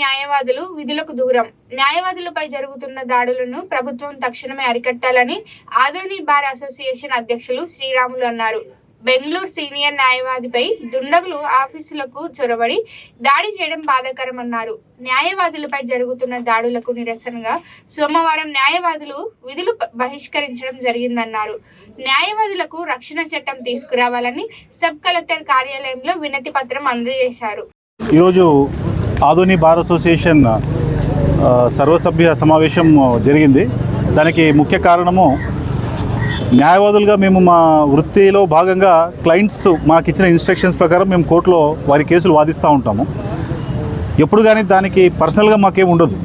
న్యాయవాదులు విధులకు దూరం. న్యాయవాదులపై జరుగుతున్న దాడులను ప్రభుత్వం తక్షణమే అరికట్టాలని ఆదోని బార్ అసోసియేషన్ అధ్యక్షులు శ్రీరాములు అన్నారు. బెంగళూరు సీనియర్ న్యాయవాదిపై దుండగులు ఆఫీసులకు చొరబడి దాడి చేయడం బాధాకరమన్నారు. న్యాయవాదులపై జరుగుతున్న దాడులకు నిరసనగా సోమవారం న్యాయవాదులు విధులు బహిష్కరించడం జరిగిందన్నారు. న్యాయవాదులకు రక్షణ చట్టం తీసుకురావాలని సబ్ కలెక్టర్ కార్యాలయంలో వినతి పత్రం అందజేశారు. ఈరోజు ఆధుని బార్ అసోసియేషన్ సర్వసభ్య సమావేశం జరిగింది. దానికి ముఖ్య కారణము న్యాయవాదులుగా మేము మా వృత్తిలో భాగంగా క్లయింట్స్ మాకు ఇచ్చిన ఇన్స్ట్రక్షన్స్ ప్రకారం మేము కోర్టులో వారి కేసులు వాదిస్తూ ఉంటాము. ఎప్పుడు కానీ దానికి పర్సనల్గా మాకేం ఉండదు.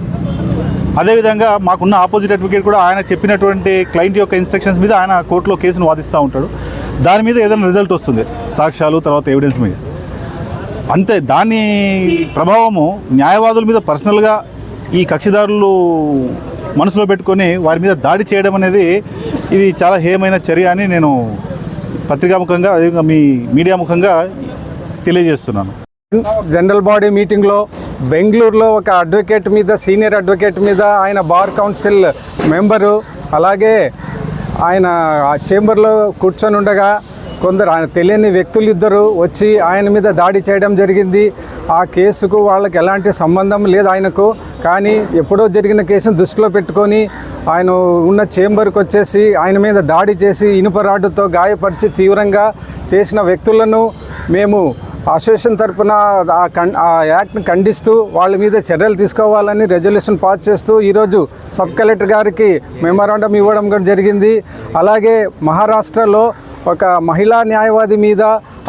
అదేవిధంగా మాకున్న ఆపోజిట్ అడ్వకేట్ కూడా ఆయన చెప్పినటువంటి క్లయింట్ యొక్క ఇన్స్ట్రక్షన్స్ మీద ఆయన కోర్టులో కేసును వాదిస్తూ ఉంటాడు. దాని మీద ఏదైనా రిజల్ట్ వస్తుంది. సాక్ష్యాలు తర్వాత ఎవిడెన్స్ మీద. అంతే దాని ప్రభావము న్యాయవాదుల మీద పర్సనల్గా ఈ కక్షిదారులు మనసులో పెట్టుకొని వారి మీద దాడి చేయడం అనేది ఇది చాలా హేయమైన చర్య అని నేను పత్రికాముఖంగా అదేవిధంగా మీ మీడియా ముఖంగా తెలియజేస్తున్నాను. జనరల్ బాడీ మీటింగ్లో బెంగళూరులో ఒక అడ్వకేట్ మీద సీనియర్ అడ్వకేట్ మీద ఆయన బార్ కౌన్సిల్ మెంబరు అలాగే ఆయన ఆ చేంబర్లో కూర్చొని ఉండగా కొందరు ఆయన తెలియని వ్యక్తులు ఇద్దరు వచ్చి ఆయన మీద దాడి చేయడం జరిగింది. ఆ కేసుకు వాళ్ళకి ఎలాంటి సంబంధం లేదు ఆయనకు. కానీ ఎప్పుడో జరిగిన కేసును దృష్టిలో పెట్టుకొని ఆయన ఉన్న చేంబర్కి వచ్చేసి ఆయన మీద దాడి చేసి ఇనుప రాడ్డుతో గాయపరిచి తీవ్రంగా చేసిన వ్యక్తులను మేము అసోసియేషన్ తరఫున ఆ కన్ ఆ యాక్ట్ని ఖండిస్తూ వాళ్ళ మీద చర్యలు తీసుకోవాలని రెజల్యూషన్ పాస్ చేస్తూ ఈరోజు సబ్ కలెక్టర్ గారికి మెమరాండం ఇవ్వడం కూడా జరిగింది. అలాగే మహారాష్ట్రలో ఒక మహిళా న్యాయవాది మీద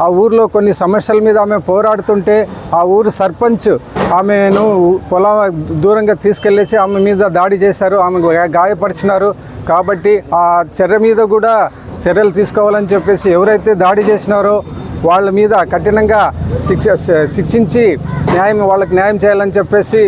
ఆ ఊర్లో కొన్ని సమస్యల మీద ఆమె పోరాడుతుంటే ఆ ఊరు సర్పంచ్ ఆమెను పొలం దూరంగా తీసుకెళ్ళేసి ఆమె మీద దాడి చేశారు ఆమె గాయపరిచినారు. కాబట్టి ఆ చర్య మీద కూడా చర్యలు తీసుకోవాలని చెప్పేసి ఎవరైతే దాడి చేసినారో వాళ్ళ మీద కఠినంగా శిక్ష శిక్షించి న్యాయం వాళ్ళకి న్యాయం చేయాలని చెప్పేసి